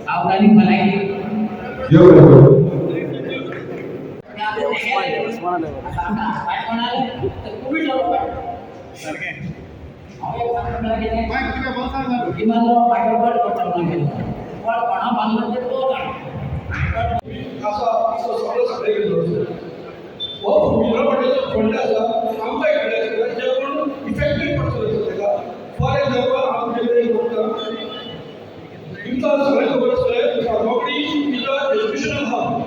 सावधानी भलाई असा असं सगळं सगळे गेलो हो भुमिला पाटीलचा फंड आसा आमकां इकडे आसा जे कोण इफेक्टीव पडटलो ताका फॉर एक्झाम्पल आमचे कडेन करता तुमकां सगळें खबर आसतलें Farmagudi is a educational hub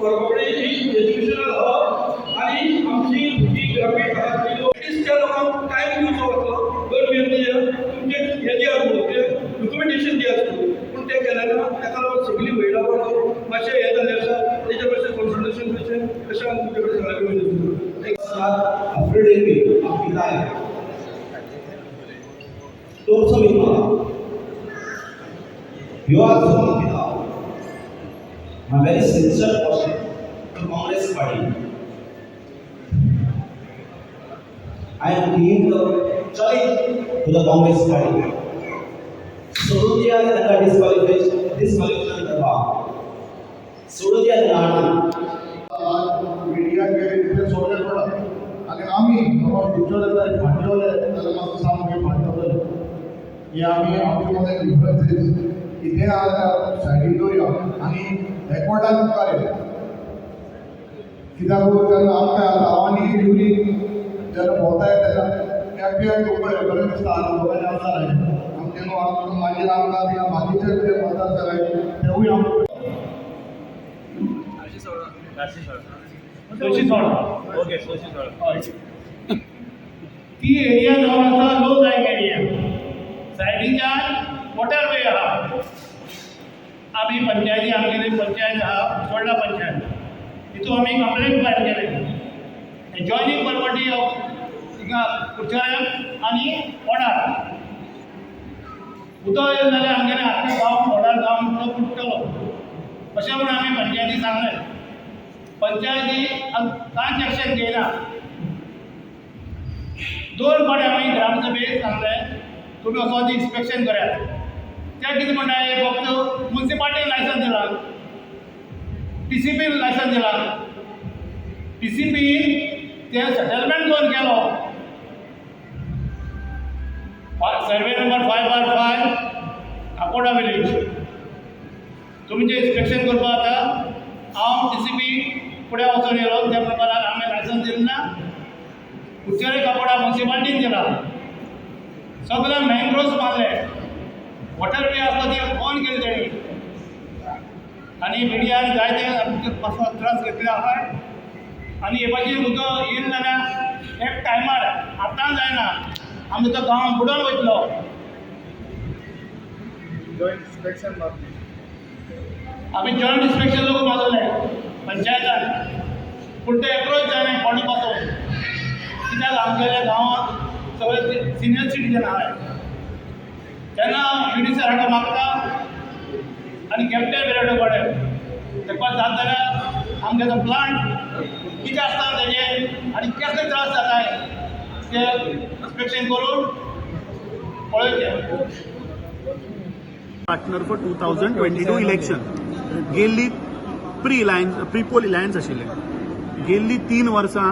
Farmagudi is educational hub आनी आमची भुरगीं ग्रामीण भागांतली लोक एटलिस्ट त्या लोकांक टायम दिवचो वतलो दोन मिनट तुमचे हे जे आसा डॉक्युमेंटेशन जे आसता पूण ते केलें ना ताका लागून सगळीं वयला पडलो मातशें हें जाल्लें आसा तेच्या कशें कॉन्सल्टेशन कशें कशें आमी तुमचे कडेन सगळ्या कडेन Affidavit of Hidayah. Torso Mitma. You are from Hidayah. My very sincere question to Congress party. I am giving the challenge to the Congress party. सोडून द्या त्यांना डिस्क्वालिफिकेशन डिस्क्वालिफिकेशन करवा सोडून द्या त्यांना मीडिया के इतने सोने पड़ा अगर आम्ही बाबा फ्युचर येतात फाटवले जाल्यार म्हाका सांग मागीर फाटवले की आमी आमचे मध्ये डिफरन्सीस कितें आहा सायडीन दवरया आनी एकवटान मुखार या कित्याक जेन्ना आमकां आतां आनी ड्युरी जेन्ना भोंवताय तेन्ना कॅम्पियन खूब बरें दिसता आनी दोगांनी आमदार आयले आमचे न्हू आमकां मागीर आमकां किंवा बाकीचे जे मतदार आयले तेवूय आमकां ती एरिया जावन आसा लो लायक एरिया। सायडीच्यान वॉटर वे आहा आमी पंचायती आमगेली पंचायत आहा सोडला पंचायत। तितू आमी कंप्लेंट फायल केले जॉयनींग प्रॉपर्टी ऑफ थिंगा कुर्चाळ्यान आनी वडार उदक येयलें जाल्यार आमगेले आख्खे गांव वडार गांव तो बुडटलो अशें म्हणून आमी पंचायती सांगलें पंचायती कांयच एक्शन घेयना दोन फावटी आमी ग्रामसभेक सांगलें तुमी वचोन इन्स्पेक्शन करात ते कितें म्हणटा हे फक्त? मुन्सिपाल्टी लायसन्स दिला. टी सी पी लायसन्स दिला. टी सी पी ते सेटलमेंट जोन केलो. Survey number five bar five आकोडा village तुमी इन्स्पेक्शन करपा आतां हांव डी सी पी फुडें वचून येयलो त्या प्रमाणान हांवें लायसन्स दिलें ना. कुचेरे कपडा मुन्सिपाल्टीन दिला. सगळे मँग्रोव्स मारले वॉटर वे आसलो ती ऑन केली तेणी आनी मिडियान जायते आमचे त्रास घेतले आहा. आनी हे भाशेन उदक येयलें जाल्यार एक टायमार आतां जायना. आमी तो गांव बुडोवन वयतलो आमी जॉयंट इन्स्पेक्शन लोक मागवले पंचायतान पूण ते एकलोच जायना कोणी पासून कित्याक आमगेल्या गांवांत सगळे सिनियर सिटीजन आहाय तेन्ना युनिसर हाका मागता आनी कॅप्टन बिराडो पडे तेका जात जाल्यार आमगे प्लांट कितें आसता तेजे आनी कसले त्रास जाताय ते करून partner for two thousand twenty two election गेल्ली pre alliance pre poll alliance आशिल्लें गेल्ली तीन वर्सां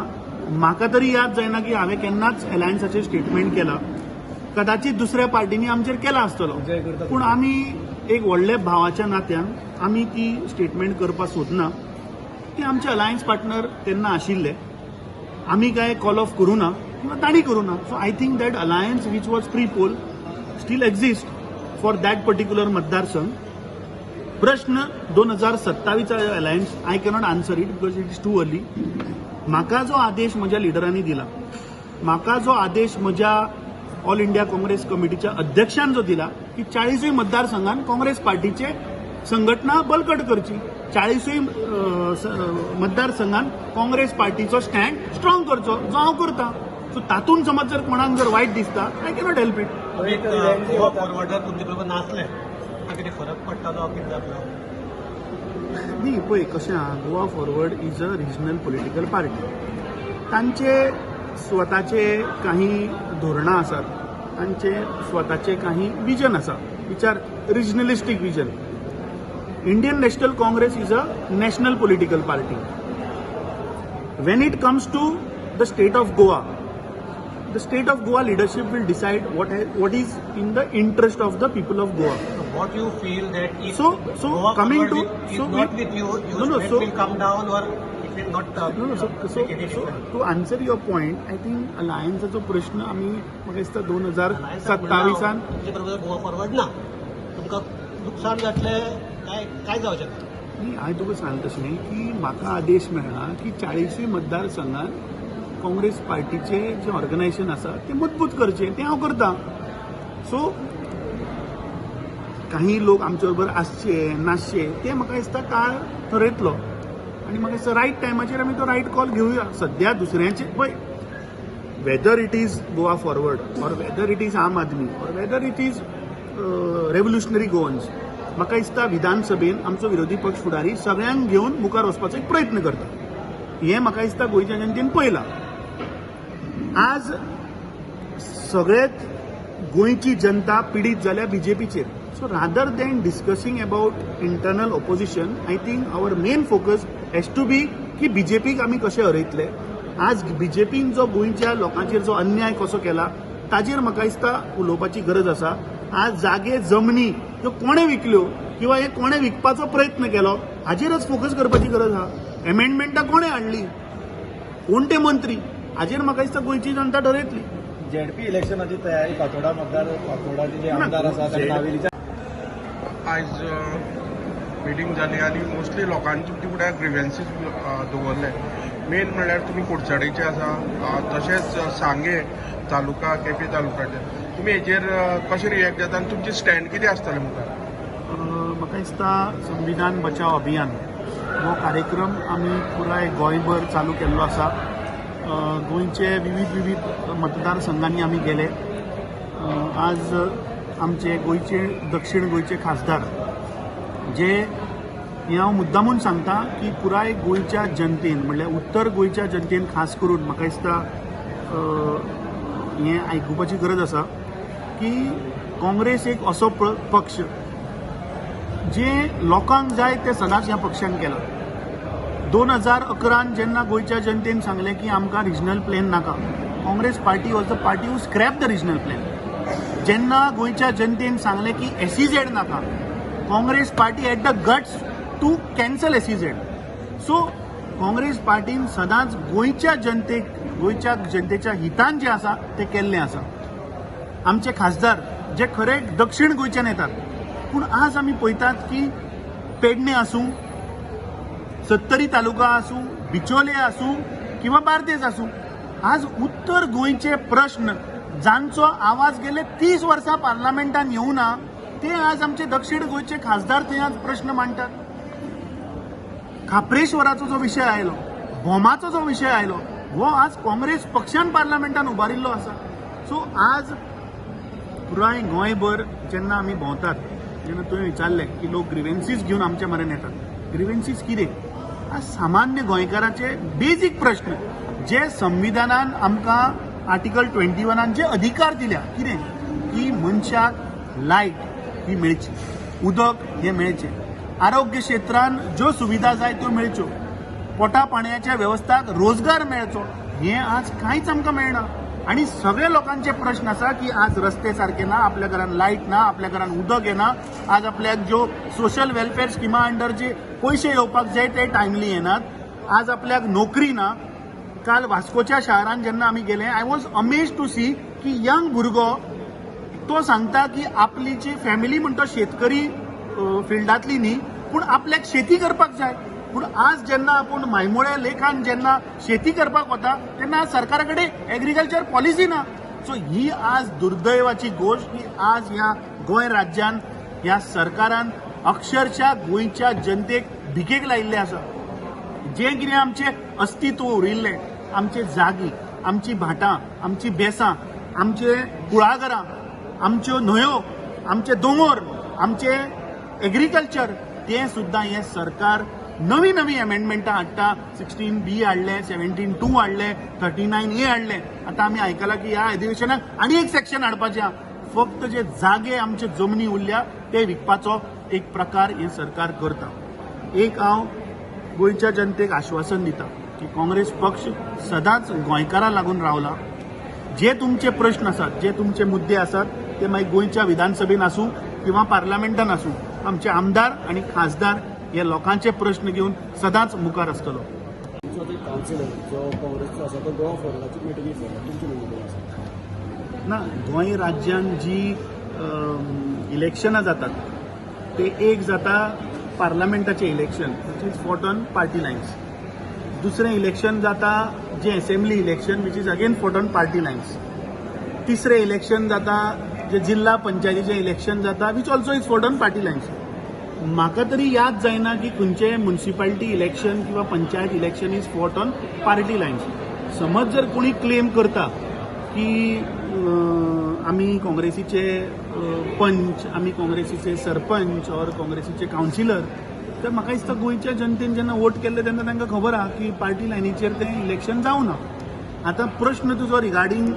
म्हाका तरी याद जायना की हांवें केन्नाच अलायन्साचेर स्टेटमेंट केला. कदाचित दुसऱ्या पार्टीनी आमचेर केला आसतलो पूण आमी एक व्हडल्या भावाच्या नात्यान आमी ती स्टेटमेंट करपाक सोदना की आमचे अलायन्स पार्टनर तेन्ना आशिल्ले. आमी काय कॉल ऑफ करूं ना? किंवा ताणी करूं ना. So I think that alliance which was pre poll still exist for that particular मतदारसंघ प्रश्न दोन हजार सत्तावीसचा alliance I cannot answer it because it is too early म्हाका जो आदेश म्हज्या लिडरांनी दिला म्हाका जो आदेश म्हज्या ऑल इंडिया काँग्रेस कमिटीच्या अध्यक्षान जो दिला की चाळीसूय मतदारसंघात काँग्रेस पार्टीचे संघटना बळकट करची. चाळीसूय मतदारसंघान मतदारसंघात काँग्रेस पार्टीचो स्टँड स्ट्रॉंग करचो जो हांव करतां. सो तातूंत समज जर कोणाक जर वायट दिसता I cannot help it forwarder तुमचे बरोबर नासले कितें फरक पडटालो कितें जातलो न्ही पळय कशें आहा Goa Forward is a regional political party तांचे स्वताचे काही धोरणां आसात तांचे स्वताचे काही विजन आसा which are regionalistic vision Indian National Congress is a national political party when it comes to the state of Goa, the state of Goa leadership will decide what ha- what is in the interest of the people of Goa. So what you feel that if So- so Goa coming to- is so not we- with you, your No, no, so- will come down or it will not uh, No, no, so, so, so difference. to answer your point, I think allianceचो प्रश्न आमी म्हाका दिसता दोन हजार Alliance सत्तावीसान Goa forward ना तुमकां नुकसाण जातलें काय काय ना मी हांवें तुका सांगलें तशें की म्हाका आदेश मेळ्ळा की चाळीसूय मतदारसंघात काँग्रेस पार्टीचे जे ऑर्गनायझेशन आसा ते मजबूत करचें तें हांव करतां. सो काही लोक आमचे बरोबर आसचे नासचे ते म्हाका दिसता काळ ठरयतलो आनी म्हाका दिसता रायट टायमाचेर आमी तो रायट कॉल घेवया सद्या दुसऱ्यांचे पळय whether it is Goa Forward or whether it is Aam Aadmi or whether it is Revolutionary Goans म्हाका दिसता विधानसभेन आमचो विरोधी पक्ष फुडारी सगळ्यांक घेवन मुखार वचपाचो एक प्रयत्न करता. हें म्हाका दिसता गोंयच्या जनतेन पळयलां आज सगळ्यात गोंयची जनता पिडीत जाल्या बीजेपीचेर. So rather than discussing about internal opposition I think our main focus has to be की बीजेपीक आमी कशें हरयतले. आज बीजेपीन जो गोंयच्या लोकांचेर जो अन्याय कसो केला ताजेर म्हाका दिसता उलोवपाची गरज आसा. आज जागे जमनी त्यो कोणे विकल्यो किंवा हे कोणे विकपाचो प्रयत्न केलो हाजेरच फोकस करपाची गरज आहा एमेंडमेंटां कोणे हाडली? कोण ते मंत्री? हाजेर म्हाका दिसता गोंयची जनता ठरयतली जेडपी इलेक्शनाची तयारी फातोडा मतदार फातोडाचे जे आमदार आसा नावेलीच्या आयज मिटींग जाली आनी मोस्टली लोकांचे तुमचे फुड्यान ग्रिवेन्सीस दवरले मेन म्हणल्यार तुमी कुडचडेचे आसा तशेंच सांगे तालुका केपे तालुकाचे तुमी हेचेर कशें रिएक्ट जाता आनी तुमचें स्टँड कितें आसतलें मुखार म्हाका दिसता संविधान बचाव अभियान. हो कार्यक्रम आमी पुराय गोंयभर चालू केल्लो आसा गोंयचे विविध विविध मतदारसंघांनी आमी गेले. आज आमचे गोंयचे दक्षिण गोंयचे खासदार जे हे हांव मुद्दामून सांगता की पुराय गोंयच्या जनतेन म्हणल्यार उत्तर गोंयच्या जनतेन खास करून म्हाका दिसता हें आयकुपाची गरज आसा की काँग्रेस एक असो प- पक्ष जे लोकांक जाय ते सदांच ह्या पक्षान केलां. दोन हजार अकरान जेन्ना गोंयच्या जनतेन सांगलें की आमकां रिजनल प्लॅन नाका. Congress party was the party who scrap the regional plan जेन्ना गोंयच्या जनतेन सांगलें की एसीझेड नाका Congress party ate the guts to cancel ACZ so Congress पार्टीन सदांच गोंयच्या जनतेक गोंयच्या जनतेच्या हितान जें आसा तें केल्लें आसा. आमचे खासदार जे खरे दक्षिण गोंयच्यान येतात. पूण आज आमी पळयतात की पेडणे आसूं सत्तरी तालुका आसूं बिचोले आसूं किंवा बार्देस आसूं आज उत्तर गोंयचे प्रश्न जांचो आवाज गेले तीस वर्सां पार्लमेंटान येवना ते आज आमचे दक्षिण गोंयचे खासदार थंय आज प्रश्न मांडटात खापरेश्वराचो जो विशय आयलो भोमाचो जो विशय आयलो हो आज काँग्रेस पक्षान पार्लमेंटात उबारिल्लो आसा. सो आज पुराय गोंयभर जेन्ना आमी भोंवतात जेन्ना तुवें विचारलें की लोक ग्रिवेन्सीस घेवन आमचे मरेन येतात. ग्रिवेन्सीस कितें? सामान्य गोंयकाराचे बेजीक प्रश्न. जे संविधानान आमकां आर्टिकल ट्वेंटी वनान जे अधिकार दिल्या कितें? की मनशाक लायट ही मेळची उदक हे मेळचें. आरोग्य क्षेत्रान ज्यो सुविधा जाय त्यो मेळच्यो. पोटा पाणयाच्या वेवस्थाक रोजगार मेळचो हें आज कांयच आमकां मेळना. आनी सगळे लोकांचे प्रश्न आसा की आज रस्ते सारके ना आपल्या घरान लायट ना आपल्या घरान उदक येना. आज आपल्याक ज्यो सोशल वेलफेअर स्किमा अंडर जे पयशे येवपाक जाय ते टायमली येनात आज आपल्याक नोकरी ना काल वास्कोच्या शारान जेन्ना आमी गेले I was amaze to see की यंग भुरगो तो सांगता की आपली जी फॅमिली म्हणटा शेतकरी फिल्डांतली न्ही पूण आपल्याक शेती करपाक जाय. पूण आज जेन्ना आपूण मायमोळ्या लेखान जेन्ना शेती करपाक वता तेन्ना आज सरकारा कडेन एग्रीकल्चर पॉलिसी ना. सो ही आज दुर्दैवाची गोष्ट की आज ह्या गोंय राज्यान ह्या सरकारान अक्षरशः गोंयच्या जनतेक भिकेक लायिल्ले आसा. जें कितें आमचें अस्तित्व उरिल्लें आमचे जागी आमची भाटां आमची बेसां आमचे कुळागरां आमच्यो न्हंयो आमचे दोंगर आमचे एग्रीकल्चर तें सुद्दां हें सरकार नवी नवी अमेंडमेंटां हाडटा. सिक्स्टीन बी हाडले सेव्हन्टीन टू हाडले थर्टी नायन ए हाडले. आतां आमी आयकलां की ह्या अधिवेशनाक आनी एक सेक्शन हाडपाचें आहा. फक्त जे जागे आमचे जमनी उरल्या ते विकपाचो एक प्रकार हे सरकार करता. एक हांव गोंयच्या जनतेक आश्वासन दिता की काँग्रेस पक्ष सदांच गोंयकारां लागून रावला. जे तुमचे प्रश्न आसात जे तुमचे मुद्दे आसात ते मागीर गोंयच्या विधानसभेन आसूं किंवा पार्लमेंटान आसूं आमचे आमदार आनी खासदार हे लोकांचे प्रश्न घेवन सदांच मुखार आसतलो ना गोंय राज्यान जी इलेक्शनां जातात. ते एक जाता पार्लमेंटाचें election which is fought on party lines दुसरें इलेक्शन जाता जें assembly election which is again fought on party lines तिसरें इलेक्शन जाता जे जिल्ला पंचायतीचें इलेक्शन जाता which also is fought on party lines म्हाका तरी याद जायना की खंयचें म्युन्सिपाल्टी इलेक्शन किंवा panchayat election is fought on party lines समज जर कोणी क्लेम करता की आमी काँग्रेसीचे पंच आमी काँग्रेसीचे सरपंच ऑर काँग्रेसीचे कावन्सिलर तर म्हाका दिसता गोंयच्या जनतेन जेन्ना वोट केल्ले तेन्ना तांकां खबर आहा की पार्टी लायनीचेर तें इलेक्शन जावं ना. आतां प्रश्न तुजो रिगार्डींग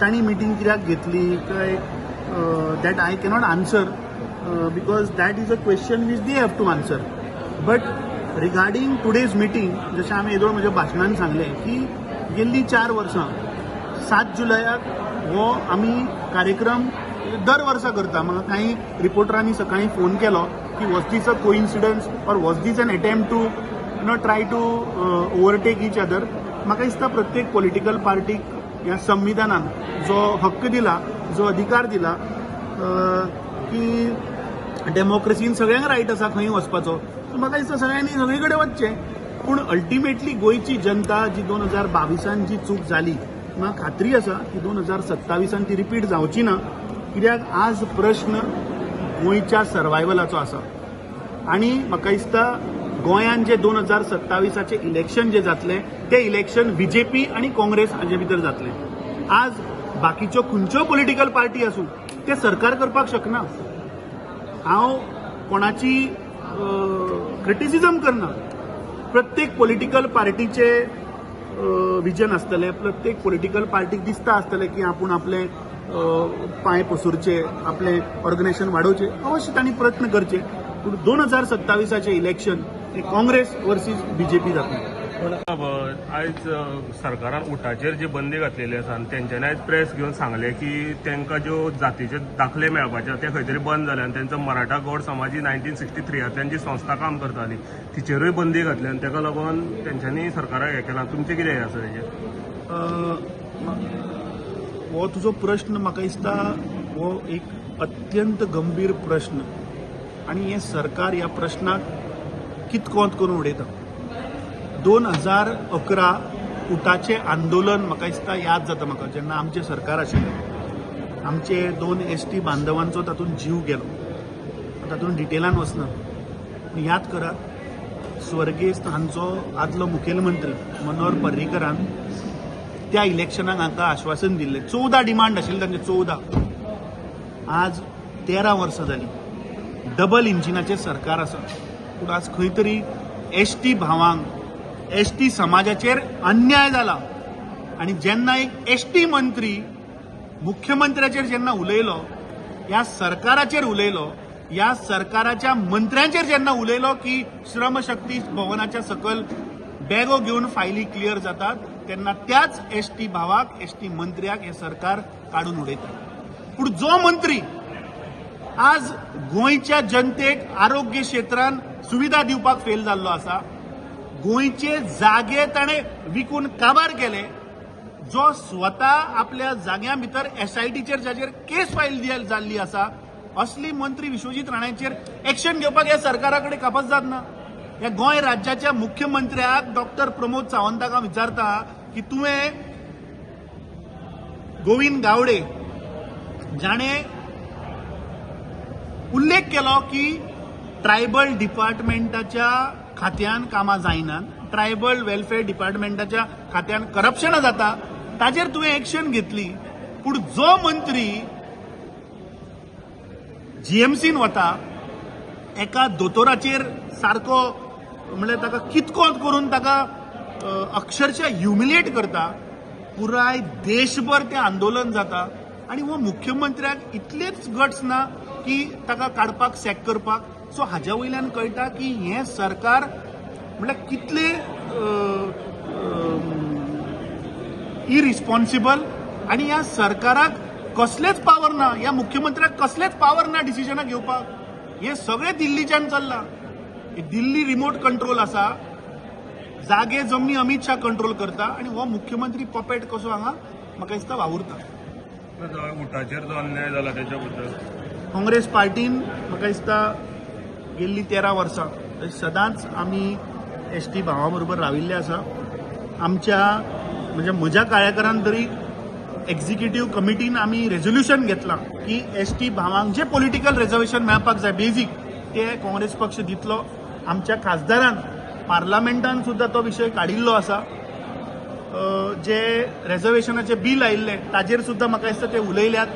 तांणी मिटींग कित्याक घेतली काय that I cannot answer because that is a question which they have to answer but regarding today's meeting जशें हांवें येदोळ म्हज्या भाशणान सांगलें की गेल्लीं चार वर्सां सात जुलयाक हो आमी कार्यक्रम म्हणजे दर वर्सा करता म्हाका काही रिपोर्टरांनी सकाळी फोन केलो की was this a coincidence or was this an attempt to you know try to overtake each other म्हाका दिसता प्रत्येक पॉलिटिकल पार्टीक ह्या संविधानान जो हक्क दिला जो अधिकार दिला की डेमोक्रेसीन सगळ्यांक रायट आसा खंय वचपाचो? सो म्हाका दिसता सगळ्यांनी सगळे कडेन वचचें. पूण अल्टिमेटली गोंयची जनता जी दोन हजार बावीसान जी चूक जाली म्हाका खात्री आसा की दोन हजार सत्तावीसान ती रिपीट जावची ना. कित्याक आज प्रश्न गोंयच्या सर्वायवलाचो आसा आनी म्हाका दिसता गोंयान जे दोन हजार सत्तावीसाचे इलेक्शन जे जातले ते इलेक्शन बीजेपी आनी काँग्रेस हाजे भितर जातले. आज बाकीच्यो खंयच्यो पॉलिटिकल पार्टी आसूं ते सरकार करपाक शकना. हांव कोणाची क्रिटिसिजम करना. प्रत्येक पॉलिटिकल पार्टीचे विजन आसतलें प्रत्येक पॉलिटिकल पार्टीक दिसता आसतलें की आपूण आपले पांय पसुरचे आपले ऑर्गनायझेशन वाडोवचे अवश्य तांणी प्रयत्न करचे. पूण दोन हजार सत्तावीसाचे इलेक्शन हे काँग्रेस वर्सीस बीजेपी जातलें आयज अ, सरकारान उठाचेर जी बंदी घातलेली आसा आनी तेंच्यांनी आयज प्रेस घेवन सांगले की तांकां ज्यो जातीचे दाखले मेळपाचे ते खंय तरी बंद जाले आनी तेंचो मराठा गौड समाज ही नायन्टीन सिक्स्टी थ्रियांतल्यान जी संस्था काम करताली तिचेरूय बंदी घातली आनी ताका लागून तेंच्यांनी सरकाराक हें केलां. तुमचें कितें हें आसा तेजेर हो तुजो प्रश्न म्हाका दिसता हो एक अत्यंत गंभीर प्रश्न. आनी हे सरकार ह्या प्रश्नाक कितकोंत करून उडयता? दोन हजार अकरा उटाचें आंदोलन म्हाका दिसता याद जाता म्हाका जेन्ना आमचें सरकार आशिल्लें. आमचे दोन एस टी बांदवांचो तातूंत जीव गेलो. तातूंत डिटेलान वचना. पूण याद करात स्वर्गेस्त हांचो आदलो मुखेलमंत्री मनोहर पर्रीकरान त्या इलेक्शनाक हांकां आश्वासन दिल्लें. चवदा डिमांड आशिल्ले तांचे चवदा आज तेरा वर्सां जालीं. डबल इंजिनाचें सरकार आसा. पूण आज खंय तरी एस टी भावांक एस टी समाजाचेर अन्याय जाला. आनी जेन्ना एक एस टी मंत्री मुख्यमंत्र्याचेर जेन्ना उलयलो ह्या सरकाराचेर उलयलो ह्या सरकाराच्या मंत्र्यांचेर जेन्ना उलयलो की श्रमशक्ती भवनाच्या सकल बॅगो घेवन फायली क्लियर जातात तेन्ना त्याच एस टी भावाक एस टी मंत्र्याक हे सरकार काडून उडयता पूण जो मंत्री आज गोंयच्या जनतेक आरोग्य क्षेत्रांत सुविधा दिवपाक फेल जाल्लो आसा गोंयचे जागे ताणें विकून काबार केले जो स्वता आपल्या जाग्या भितर एसआयटीचेर जाचेर केस फायल जाल्ली आसा असली मंत्री विश्वजीत राणाचेर एक्शन घेवपाक ह्या सरकारा कडेन कापस जात ना. ह्या गोंय राज्याच्या मुख्यमंत्र्याक डॉक्टर प्रमोद सावंताक हांव विचारता की तुवें गोविंद गावडे जाणे उल्लेख केलो की ट्रायबल डिपार्टमेंटाच्या खात्यान कामां जायनात ट्रायबल वेलफेअर डिपार्टमेंटाच्या खात्यान करप्शनां जाता. ताजेर तुवें एक्शन घेतली. पूण जो मंत्री जीएमसीन वता एका दोतोराचेर सारको म्हणल्यार ताका कितकोत करून ताका अक्षरशः ह्युमिलेट करता. पुराय देशभर तें आंदोलन जाता. आनी हो मुख्यमंत्र्याक इतलेच गट्स ना की ताका काडपाक सॅक करपाक. सो हाज्या वयल्यान कळटा की हें सरकार म्हळ्यार कितले इरिस्पॉन्सिबल आनी ह्या सरकाराक कसलेच पावर ना ह्या मुख्यमंत्र्याक कसलेच पावर ना डिसिजनां घेवपाक हें सगळें दिल्लीच्यान चल्लां. दिल्ली रिमोट कंट्रोल आसा जागे जमनी अमित शाह कंट्रोल करता आनी हो मुख्यमंत्री पपेट कसो हांगा म्हाका दिसता वावुरता. जो उठाचेर जो अन्याय जाला त्याच्या बद्दल काँग्रेस पार्टीन म्हाका दिसता गेल्ली तेरा वर्सां सदांच आमी एस टी भावा बरोबर राविल्ले आसा. आमच्या म्हणजे म्हज्या काळेकारान तरी एक्झिक्युटीव कमिटीन आमी रेझोल्युशन घेतलां की एस टी भावांक जे पॉलिटिकल रिझर्वेशन मेळपाक जाय बेजीक ते काँग्रेस पक्ष दितलो. आमच्या खासदारान पार्लमेंटान सुद्दां तो विशय काडिल्लो आसा. जे रेझर्वेशनाचे बील आयिल्ले ताजेर सुद्दां म्हाका दिसता ते उलयल्यात.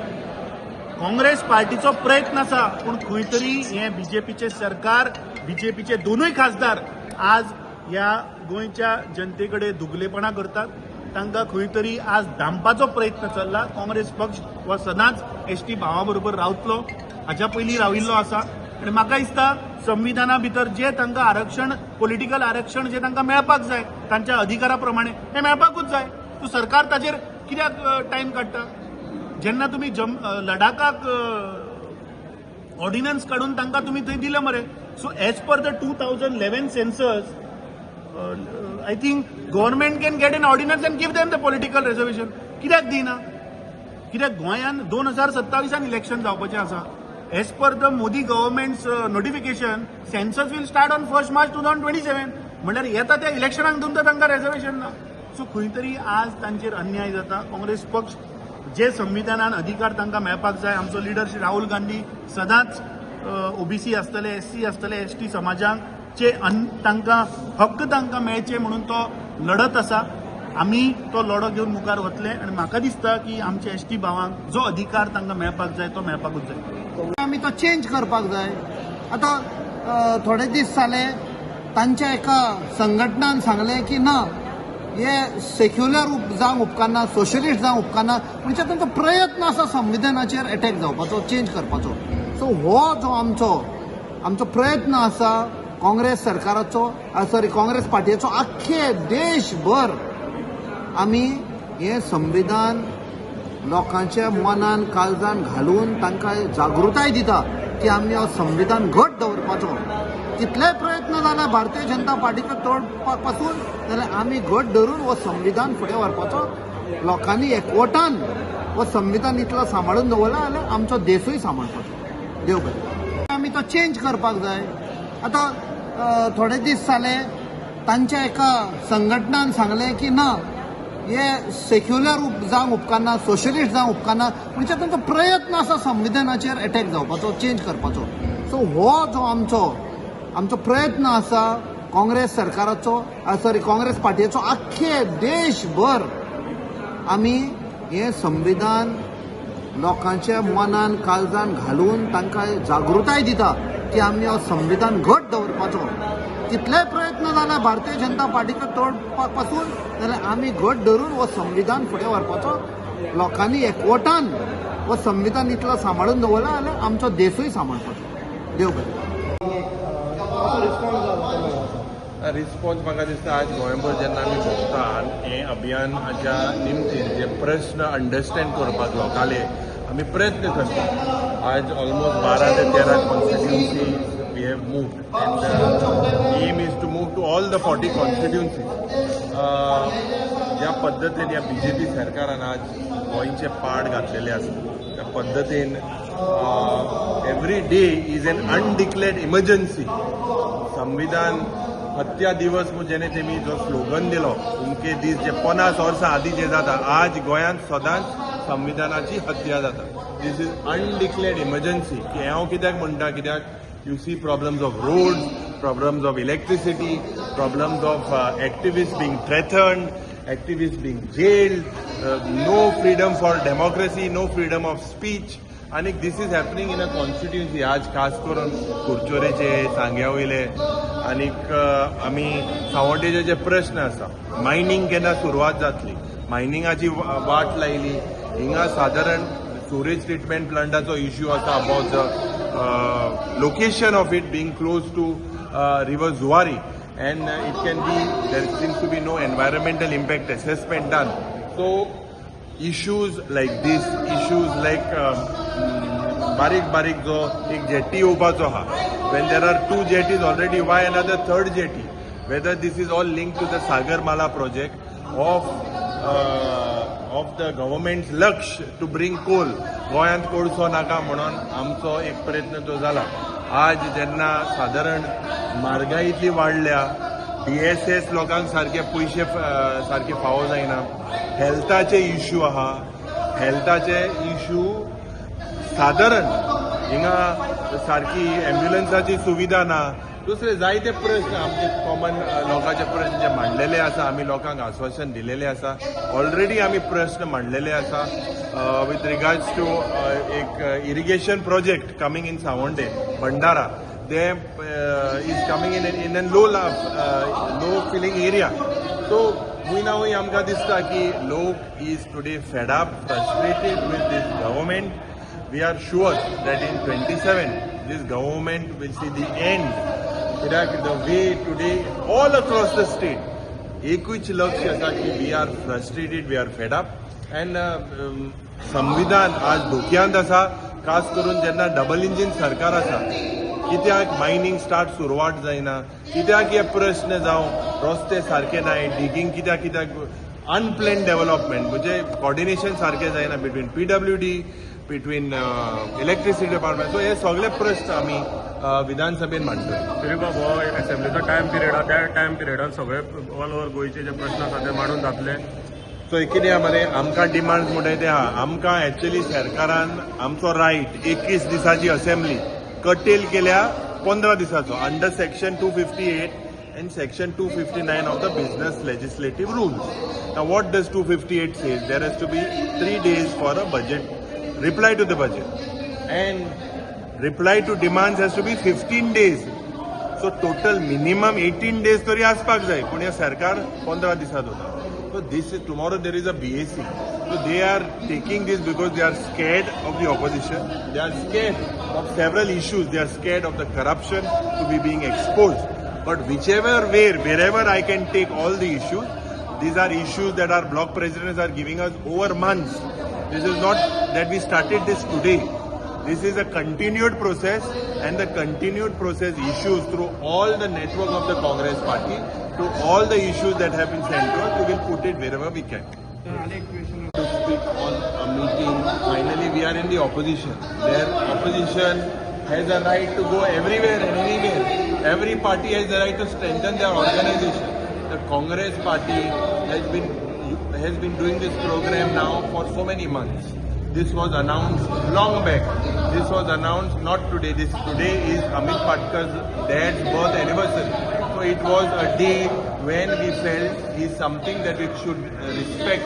काँग्रेस पार्टीचो प्रयत्न आसा पूण खंय तरी हे बीजेपीचे सरकार बीजेपीचे दोनूय खासदार आज ह्या गोंयच्या जनते कडेन दुगलेपणां करतात. तांकां खंय तरी आज धांपपाचो प्रयत्न चल्ला. काँग्रेस पक्ष हो सदांच एस टी भावा बरोबर रावतलो. हाच्या पयलीं राविल्लो आसा. आनी म्हाका दिसता संविधाना भितर जे तांकां आरक्षण पॉलिटिकल आरक्षण जे तांकां मेळपाक जाय तांच्या अधिकारा प्रमाणे हें मेळपाकूच जाय. सो सरकार ताचेर कित्याक टायम काडटा जेन्ना तुमी जम लडाखाक ऑर्डिनन्स काडून तांकां तुमी थंय दिलं मरे. So as per the two thousand eleven census I think government can get an ordinance and give them the political reservation कित्याक दिना? कित्याक गोंयांत दोन हजार सत्तावीसान इलेक्शन जावपाचें आसा? As per the Modi government's notification census will start on first March two thousand twenty seven म्हणल्यार येता त्या इलेक्शनाक तर तांकां रेजर्वेशन ना सो खंय तरी आज तांचेर अन्याय जाता. काँग्रेस पक्ष जे संविधानान अधिकार तांकां मेळपाक जाय आमचो लिडर श्री राहुल गांधी सदांच ओबीसी आसतले एस सी आसतले एस टी समाजांक चे अन तांकां हक्क तांकां मेळचे म्हणून तो लढत आसा. आमी तो लढो घेवन मुखार वतले आनी म्हाका दिसता की आमच्या एस टी भावांक जो अधिकार तांकां मेळपाक जाय तो मेळपाकूच जाय. आमी तो चेंज करपाक जाय. आतां थोडे दीस जाले तांच्या एका संघटनान सांगलें की ना हे सेक्युलर जावंक उपकारना सोशलिस्ट जावंक उपकारना म्हणजे तांचो प्रयत्न आसा संविधानाचेर अटॅक जावपाचो चेंज करपाचो. सो हो जो आमचो आमचो प्रयत्न आसा काँग्रेस सरकाराचो सॉरी काँग्रेस पार्टीचो आख्खे देशभर आमी हें संविधान लोकांच्या मनान काळजान घालून तांकां जागृताय दिता की आमी हो संविधान घट दवरपाचो. कितलेय प्रयत्न जाला भारतीय जनता पार्टीचे तोडपा पासून जाल्यार आमी घट धरून हो संविधान फुडें व्हरपाचो. लोकांनी एकवटान हो संविधान इतलो सांबाळून दवरला जाल्यार आमचो देशूय सांबाळपाचो. देव बरें आमी तो चेंज करपाक जाय. आतां थोडे दीस जाले तांच्या एका संघटनान सांगलें की ना हे सेक्युलर जावं उपकारना सोशलिस्ट जावं उपकारना म्हणजे तांचो प्रयत्न आसा संविधानाचेर अटॅक जावपाचो चेंज करपाचो. सो हो जो आमचो आमचो प्रयत्न आसा काँग्रेस सरकाराचो सॉरी काँग्रेस पार्टीचो आख्खे देशभर आमी हें संविधान लोकांच्या मनान काळजान घालून तांकां जागृताय दिता की आमी हो संविधान घट दवरपाचो. कितलेय प्रयत्न जाला भारतीय जनता पार्टीचे तोडपा पासून जाल्यार आमी घट धरून हो संविधान फुडें व्हरपाचो लोकांनी एकवटान हो संविधान इतलो सांबाळून दवरला जाल्यार आमचो देशूय सांबाळपाचो देव बरें रिस्पॉन्स म्हाका दिसता आज गोंयभर जेन्ना आमी भोंवता हें अभियानाच्या निमतीन जे प्रश्न अंडरस्टँड करपाक लोकाले आमी प्रयत्न करता. आज ऑलमोस्ट बारा ते तेरा constituency we have moved. Move uh, the aim is uh, to move to all the forty constituency ज्या पद्दतीन ह्या बी जे पी सरकारान आज गोंयचे पाड घातलेले आसा त्या पद्दतीन every day is an undeclared emergency संविधान हत्या दिवस म्हूण जेणे तेमी जो स्लोगन दिलो उमके दीस जे पन्नास वर्सां आदीं जे जाता आज गोंयांत सदांच संविधानाची हत्या जाता. दीस इज अनडिक्लेअर्ड इमर्जन्सी की हांव कित्याक म्हणटा कित्याक you see of of problems of of electricity of of activists being threatened, activists being jailed, uh, no freedom for democracy, no freedom of speech. आणि this is happening in a constituency आज खास करून कुरचोरेचे सांग्या वयले आनीक आमी सावड्डेचे जे प्रश्न आसा मायनींग केन्ना सुरवात जातली मायनिंगाची वा- वाट लायली हिंगा सादारण सुरेज ट्रिटमेंट प्लांटाचो इश्यू आसा about the location of it being close to river Zuari and uh, it can be there seems to be no environmental impact assessment done so issues like this issues like um, बारीक बारीक जो एक jetty येवपाचो आहा when there are two jetties already why another third jetty whether this is all linked to the sagarmala project of of the government लक्ष to bring coal गोंयांत कोळसो नाका म्हणून आमचो एक प्रयत्न तो जाला आज जेन्ना सादारण म्हारगाय इतली वाडल्या बी एस एस लोकांक सारके पयशे सारके फावो जायना. हेल्थाचे इश्यू आहा. हेल्थाचे इश्यू सादारण हिंगा सारकी एम्ब्युलन्साची सुविधा ना. दुसरे जायते प्रश्न आमचे कॉमन लोकांचे प्रश्न जे मांडलेले आसा आमी लोकांक आश्वासन दिलेले आसा ऑलरेडी आमी प्रश्न मांडलेले आसा वीथ रिगार्ड्स टू एक irrigation project coming in सावंडे Bhandara they is coming in in an low low filling area so हुंय ना हुंय आमकां दिसता की लोक is today fed up frustrated with this government we are sure that in twenty seven this government will see the end कित्याक the way today all across the state. एकूच लक्ष आसा की we are frustrated we are fed up and संविधान आज धोक्यांत आसा खास करून जेन्ना डबल इंजीन सरकार आसा कित्याक मायनींग स्टार्ट सुरवात जायना कित्याक हे प्रश्न जावं रस्ते सारके नाय डिगींग कित्याक कित्याक अनप्लॅन डेव्हलपमेंट म्हणजे कॉर्डिनेशन सारकें जायना between P W D between electricity department so हे सगळे प्रश्न आमी अ, विधानसभेन मांडटले तरी बाबा हो असेंब्लीचो टायम पिरियड आहा. त्या टायम पिरियडान सगळे ऑल ओव्हर गोंयचे जे प्रश्न आसा ते मांडून जातले. सो कितें आहा मरे आमकां डिमांड्स म्हणटाय ते आहा आमकां एक्चुअली सरकारान आमचो रायट एकवीस दिसाची असेंब्ली कटेल केल्या पंदरा दिसाचो. Under section two fifty eight and section 259 of the business legislative rules. Now what does 258 says? There has to be three days for a budget, reply to the budget. And reply to demands has to be 15 days. So total minimum 18 days तरी आसपाक जाय पूण हे सरकार पंदरा दिसात होता So this is tomorrow there is a BAC. So they are taking this because they are scared of the opposition. They are scared of several issues. They are scared of the corruption to be being exposed. But whichever way, wherever I can take all the issues, these are issues that our block presidents are giving us over months. This is not that we started this today. This is a continued process and the continued process issues through all the network of the Congress party to all the issues that have been sent to us, we will put it wherever we can. To speak on a meeting, finally we are in the opposition. Their opposition has a right to go everywhere and anywhere. Every party has the right to strengthen their organization. The Congress party has been has been doing this program now for so many months. This was announced long back. This was announced not today. This today is Amit Patkar's dad's birth anniversary. So it was a day when we felt is something that we should respect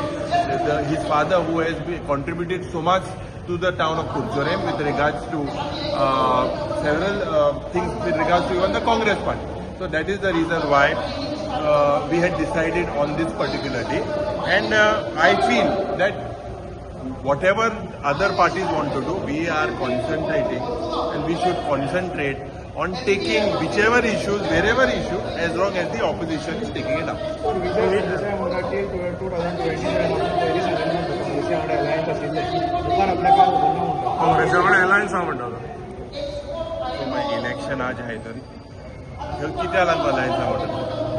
the, his father who has been, contributed so much to the town of Kurchorem with regards to uh, several uh, things with regards to even the Congress party. So that is the reason why uh, we had decided on this particular day. And uh, I feel that whatever other parties want to do, we are concentrating and we should concentrate on taking whichever issues, wherever issue, as long as the opposition is taking it up. election आज आहे तरी कित्या लागून alliance आहा म्हणटा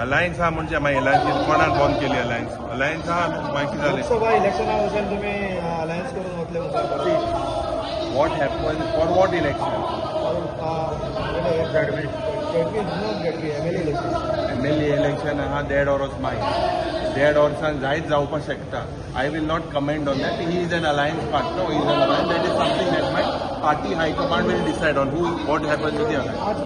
alliance आहा म्हणजे मागीर अलायन्स कोणान बंद केली अलायन्स अलायन्स मागीर कितें जालें लोकसभा इलेक्शना वचून तुमी अलायन्स करून वतले मुखार what happen for what election M L A election आहा देड ऑर्स मागीर देड ऑर्सान जायत जावपाक शकता. I will not comment on that he is an alliance partner he is an alliance that is something that my party high command will decide on who what happen with alliance